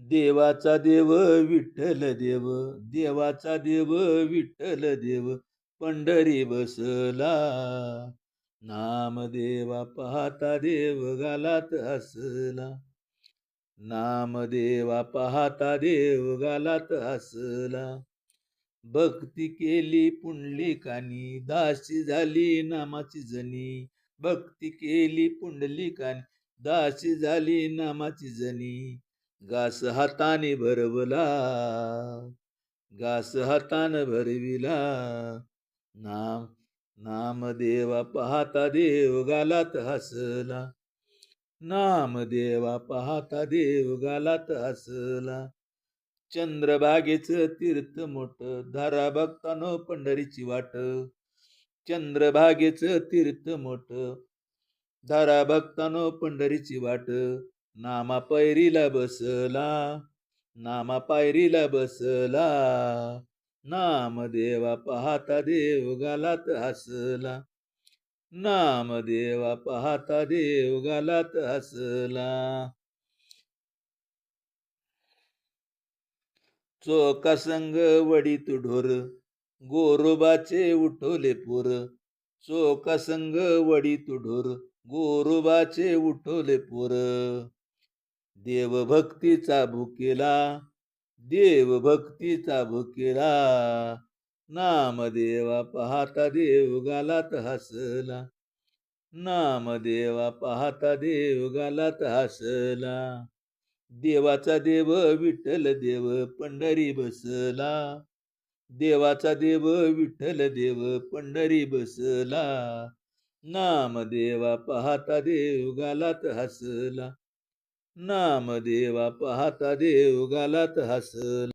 देवाचा देव विठ्ठल देव देवाचा देव विठ्ठल देव पंढरी बसला. नामदेवा पाहता देव गालात हसला नामदेवा पाहता देव गालात हसला भक्ती केली पुंडलिकानी दासी झाली नामाची जनी भक्ती केली पुंडलिकानी दासी झाली नामाची जनी घास हाताने भरवला घास हातान भरविला. नाम नामदेवा पाहता देव गालात हसला. नामदेवा पाहता देव गालात हसला. चंद्रभागेचं तीर्थ मोठ धारा भक्तानो पंढरीची वाट. चंद्रभागेचं तीर्थ मोठ धारा भक्तानो पंढरीची वाट. नामा पैरीला बसला नामा पायरीला बसला. नाम देवा पाहता देव गालात हसला. नामदेवा पाहता देव गालात हसला. चोका संग वडीत ढोर गोरोबाचे उठवले पोर. चोका संग वडीत ढोर गोरोबाचे उठवले पोर. देवभक्तीचा भुकेला देवभक्तीचा भुकेला. नामदेवा पाहता देव गालात हसला. नामदेवा पाहता देव गालात हसला. देवाचा देव विठ्ठल देव पंढरी बसला. देवाचा देव विठ्ठल देव पंढरी बसला. नामदेवा पाहता देव गालात हसला. नामदेवा पाहता देव गालात हसल.